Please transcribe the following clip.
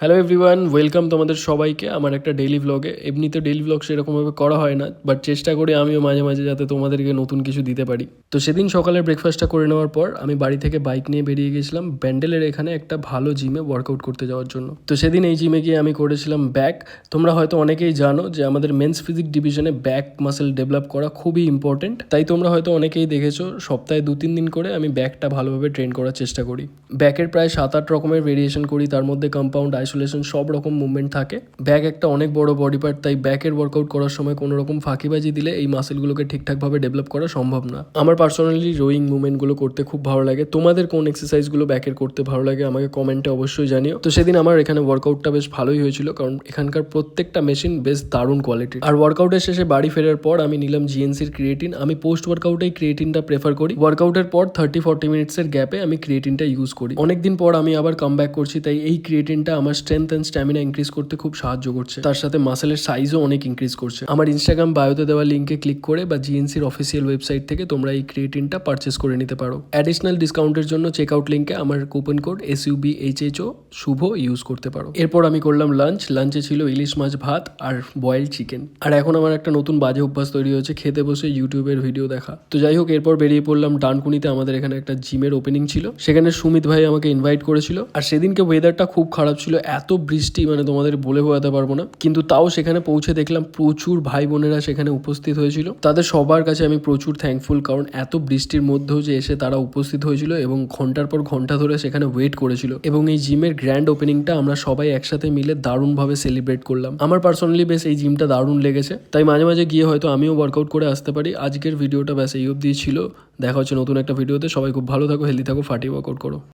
Hello everyone welcome তোমাদের সবাইকে আমার একটা ডেইলি ব্লগে এমনিতে ডেইলি ব্লগ সেরকমভাবে করা হয় না বাট চেষ্টা করি আমিও মাঝে মাঝে যাতে তোমাদেরকে নতুন কিছু দিতে পারি। তো সেদিন সকালের ব্রেকফাস্টটা করে নেওয়ার পর আমি বাড়ি থেকে বাইক নিয়ে বেরিয়ে গেছিলাম ব্যান্ডেলের এখানে একটা ভালো জিমে ওয়ার্কআউট করতে যাওয়ার জন্য। তো সেদিন এই জিমে গিয়ে আমি করেছিলাম ব্যাক তোমরা হয়তো অনেকেই জানো যে আমাদের মেন্স ফিজিক ডিভিশনে ব্যাক মাসেল ডেভেলপ করা খুবই ইম্পর্টেন্ট তাই তোমরা হয়তো অনেকেই দেখেছ সপ্তাহে দু তিন দিন করে আমি ব্যাকটা ভালোভাবে ট্রেন করার চেষ্টা করি। ব্যাকের প্রায় সাত আট রকমের ভেরিয়েশন করি, তার মধ্যে কম্পাউন্ড আইসোলেশন সব রকম মুভমেন্ট থাকে। ব্যাক একটা অনেক বড় বডি পার্ট তাই ব্যাকের ওয়ার্কআউট করার সময় কোনো রকম ফাঁকিবাজি দিলে এই মাসেলগুলোকে ঠিকঠাকভাবে ডেভেলপ করা সম্ভব না। আমার পার্সোনালি রোয়িং মুভমেন্টগুলো করতে খুব ভালো লাগে। তোমাদের কোন এক্সারসাইজগুলো ব্যাকের করতে ভালো লাগে আমাকে কমেন্টে অবশ্যই জানিও। তো সেদিন আমার এখানে ওয়ার্কআউটটা বেশ ভালোই হয়েছিল, কারণ এখানকার প্রত্যেকটা মেশিন বেশ দারুণ কোয়ালিটির আর ওয়ার্কআউটের শেষে বাড়ি ফেরার পর আমি নিলাম জিএনসির ক্রিয়েটিন আমি পোস্ট ওয়ার্কআউটেই ক্রিয়েটিনটা প্রেফার করি। ওয়ার্কআউটের পর থার্টি ফর্টি মিনিটসের গ্যাপে আমি ক্রিয়েটিনটা ইউজ করি। অনেকদিন পর আমি আবার কাম ব্যাক করছি, তাই এই ক্রিয়েটিনটা আমার স্ট্রেংথ অ্যান্ড স্ট্যামিনা ইনক্রিজ করতে খুব সাহায্য করছে। তার সাথে মাসেলের সাইজও অনেক ইনক্রিজ করছে। আমার ইনস্টাগ্রাম বায়োতে দেওয়া লিঙ্কে ক্লিক করে বা জিএনসির অফিসিয়াল ওয়েবসাইট থেকে তোমরা এই ক্রিয়েটিনটা পারচেস করে নিতে পারো। অ্যাডিশনাল ডিসকাউন্টের জন্য চেক আউট লিঙ্কে আমার coupon code S U B H H O Shubh use করতে পারো। এরপর আমি করলাম লাঞ্চ লাঞ্চে ছিল ইলিশ মাছ ভাত আর বয়েল চিকেন আর এখন আমার একটা নতুন বাজে অভ্যাস তৈরি হয়েছে, খেতে বসে ইউটিউবের ভিডিও দেখা। তো যাই হোক, এরপর বেরিয়ে পড়লাম ডানকুনিতে, আমাদের এখানে একটা জিমের ওপেনিং ছিল। সেখানে সুমিত ভাই আমাকে ইনভাইট করেছিল। আর সেদিনকে ওয়েদারটা খুব খারাপ ছিল এত বৃষ্টি মানে তোমাদের বলে বোঝাতে পারব না, কিন্তু তাও সেখানে পৌঁছে দেখলাম প্রচুর ভাই বোনেরা সেখানে উপস্থিত হয়েছিল। তাদের সবার কাছে আমি প্রচুর থ্যাঙ্কফুল কারণ এত বৃষ্টির মধ্যেও যে এসে তারা উপস্থিত হয়েছিল এবং ঘণ্টার পর ঘণ্টা ধরে সেখানে ওয়েট করেছিল। এবং এই জিমের গ্র্যান্ড ওপেনিংটা আমরা সবাই একসাথে মিলে দারুণভাবে সেলিব্রেট করলাম। আমার পার্সোনালি বেশ এই জিমটা দারুণ লেগেছে, তাই মাঝে মাঝে গিয়ে হয়তো আমিও ওয়ার্কআউট করে আসতে পারি। আজকের ভিডিওটা ব্যাস এই অবধি ছিল। দেখা হচ্ছে নতুন একটা ভিডিওতে সবাই খুব ভালো থাকো হেলদি থাকো ফাটিয়ে ওয়ার্কআউট করো।